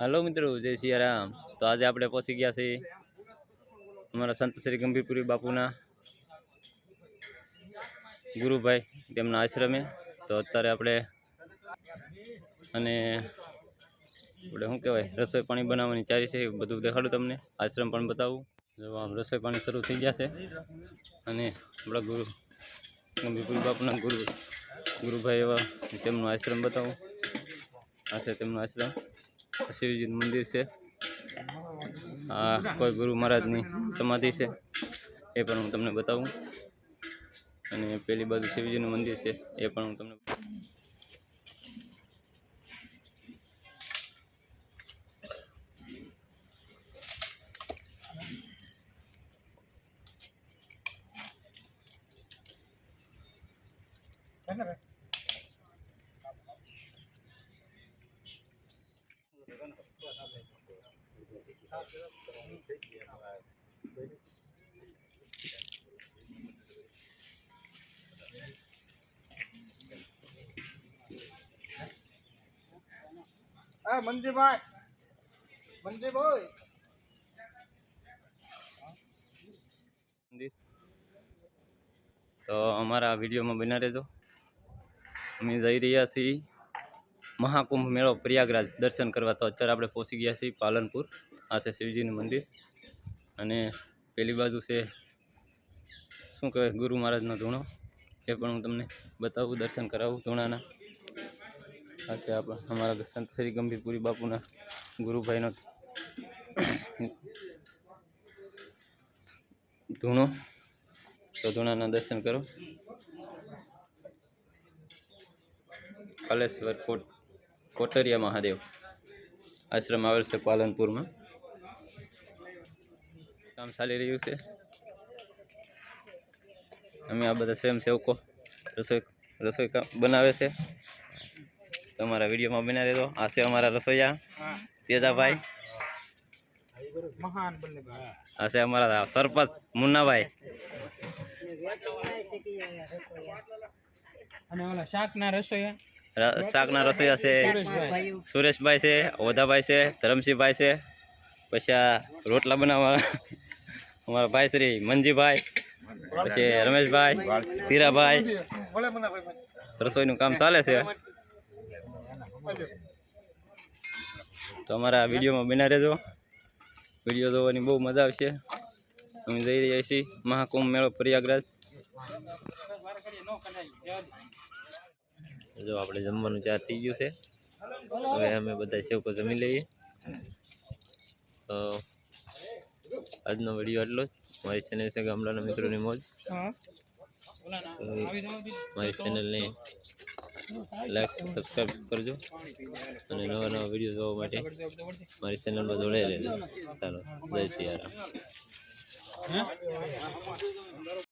હાલો મિત્રો, જય સિયારામ. તો આજે આપણે પહોંચી ગયા છીએ અમારા સંત શ્રી ગંભીરપુરી બાપુના ગુરુભાઈ તેમના આશ્રમે. તો અત્યારે આપણે અને આપણે શું કહેવાય રસોઈ પાણી બનાવવાની ચારી છે, બધું દેખાડું તમને. આશ્રમ પણ બતાવું. જો આમ રસોઈ પાણી શરૂ થઈ ગયા છે. અને આપણા ગુરુ, ગંભીરપુરી બાપુના ગુરુ, ગુરુભાઈ એવા, તેમનું આશ્રમ બતાવું. આ છે તેમનું આશ્રમ. શિવજીનું મંદિર છે. આ કોઈ ગુરુ મહારાજની સમાધિ છે. એ પણ હું તમને બતાવું. અને પેલી બાજુ શિવજીનું મંદિર છે, એ પણ હું તમને હા મંજીભાઈ. મંજીભાઈ. તો અમારા વિડીયોમાં બના રહેજો. અમે જઈ રહ્યા છીએ. મહાકુંભ મેળો પ્રયાગરાજ દર્શન કરવા તો અત્યારે આપણે પહોંચી ગયા છીએ પાલનપુર. આ છે શિવજીનું મંદિર. અને પેલી બાજુ છે, શું કહેવાય, ગુરુ મહારાજનો ધૂણો. એ પણ હું તમને બતાવું, દર્શન કરાવું ધૂણાના. આ છે આપણા, અમારા સંત શ્રી ગંભીરપુરી બાપુના ગુરુભાઈનો ધૂણો. તો ધૂણાના દર્શન કરો. કાલેશ્વર કોટ. કોટરિયા મહાદેવ આશ્રમ આવેલ છે પાલનપુરમાં કામ ચાલી રહ્યું છે અમે આ બધા સ્વયંસેવકો રસોઈ રસોઈ કામ બનાવે છે તમારા વિડીયોમાં બનાવી દેજો આ છે અમારા રસોઈયા તેજાભાઈ મહાન બંને ભાઈ આ છે અમારા સરપંચ મુન્નાભાઈ અને ઓલા શાકના રસોઈયા ર- શાકના રસોઈયા છે. સુરેશભાઈ છે ઓધાભાઈ છે ધરમસિંહભાઈ છે પછી આ રોટલા બનાવવા અમારા ભાઈ શ્રી મનજીભાઈ પછી રમેશભાઈ હીરાભાઈ. રસોઈનું કામ ચાલે છે. તો અમારા વિડીયોમાં બના રહેજો. વીડિયો જોવાની બહુ મજા આવશે. અમે જઈ રહ્યા છીએ મહાકુંભ મેળો પ્રયાગરાજ. જો આપણે જમવાનું ચાર થઈ ગયું છે. હવે અમે બધા સેવકો જમી લઈએ. તો આજનો વીડિયો આટલો જ. મારી ચેનલ છે ગામડાના મિત્રોની મોજ. મારી ચેનલને લાઈક સબસ્ક્રાઈબ કરજો. અને નવા નવા વીડિયો જોવા માટે મારી ચેનલમાં રહેજો. ચાલો, જય શ્રી રામ.